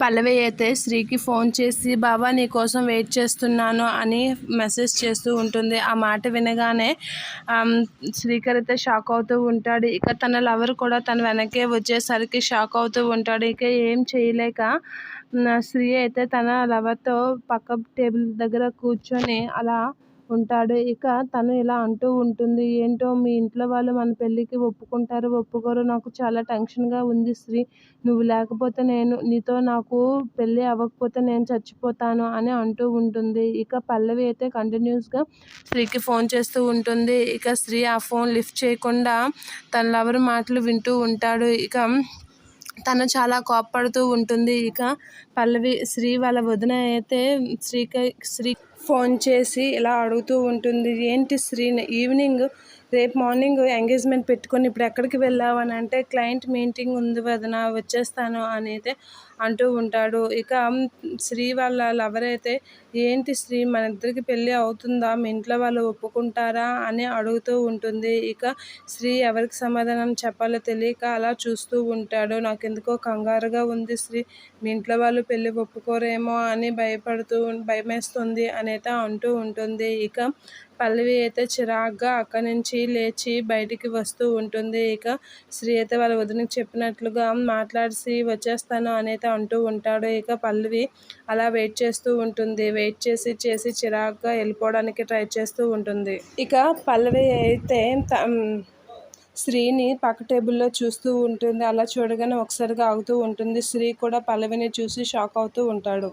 పల్లవి అయితే శ్రీకి ఫోన్ చేసి బాబా నీ కోసం వెయిట్ చేస్తున్నాను అని మెసేజ్ చేస్తూ ఉంటుంది. ఆ మాట వినగానే శ్రీకర్ అయితే షాక్ అవుతూ ఉంటాడు. ఇక తన లవర్ కూడా తన వెనకే వచ్చేసరికి షాక్ అవుతూ ఉంటాడు. ఇక ఏం చేయలేక స్త్రీ శ్రీ అయితే తన లవర్తో పక్క టేబుల్ దగ్గర కూర్చొని అలా ఉంటాడు. ఇక తను ఇలా అంటూ ఉంటుంది ఏంటో మీ ఇంట్లో వాళ్ళు మన పెళ్ళికి ఒప్పుకుంటారు ఒప్పుకోరు నాకు చాలా టెన్షన్గా ఉంది శ్రీ నువ్వు లేకపోతే నేను నీతో నాకు పెళ్ళి అవ్వకపోతే నేను చచ్చిపోతాను అని అంటూ ఉంటుంది. ఇక పల్లవి అయితే కంటిన్యూస్గా స్త్రీకి ఫోన్ చేస్తూ ఉంటుంది. ఇక స్త్రీ ఆ ఫోన్ లిఫ్ట్ చేయకుండా తన లవర్ మాటలు వింటూ ఉంటాడు. ఇక తను చాలా కోప్పడుతూ ఉంటుంది. ఇక పల్లవి శ్రీ వాళ్ళ వదిన అయితే శ్రీకి శ్రీ ఫోన్ చేసి ఇలా అడుగుతూ ఉంటుంది ఏంటి శ్రీ ఈవినింగ్ రేపు మార్నింగ్ ఎంగేజ్మెంట్ పెట్టుకొని ఇప్పుడు ఎక్కడికి వెళ్ళావు? అని అంటే క్లయింట్ మీటింగ్ ఉంది వదిన వచ్చేస్తాను అని అయితే అంటూ ఉంటాడు. ఇక శ్రీ వాళ్ళ లవర్ అయితే ఏంటి శ్రీ మన ఇద్దరికి పెళ్ళి అవుతుందా? మీ ఇంట్లో వాళ్ళు ఒప్పుకుంటారా? అని అడుగుతూ ఉంటుంది. ఇక శ్రీ ఎవరికి సమాధానం చెప్పాలో తెలియక అలా చూస్తూ ఉంటాడు. నాకు ఎందుకో కంగారుగా ఉంది శ్రీ మీ ఇంట్లో వాళ్ళు పెళ్ళి ఒప్పుకోరేమో అని భయపడుతూ భయమేస్తుంది అని అయితే అంటూ ఉంటుంది. ఇక పల్లవి అయితే చిరాగ్గా అక్కడి నుంచి లేచి బయటికి వస్తూ ఉంటుంది. ఇక శ్రీ అయితే వాళ్ళ వదినకి చెప్పినట్లుగా మాట్లాడిసి వచ్చేస్తాను అని అంటూ ఉంటాడు. ఇక పల్లవి అలా వెయిట్ చేస్తూ ఉంటుంది. వెయిట్ చేసి చేసి చిరాగ్గా వెళ్ళిపోవడానికి ట్రై చేస్తూ ఉంటుంది. ఇక పల్లవి అయితే త- శ్రీని పక్క టేబుల్లో చూస్తూ ఉంటుంది. అలా చూడగానే ఒకసారిగా ఆగుతూ ఉంటుంది. శ్రీ కూడా పల్లవిని చూసి షాక్ అవుతూ ఉంటాడు.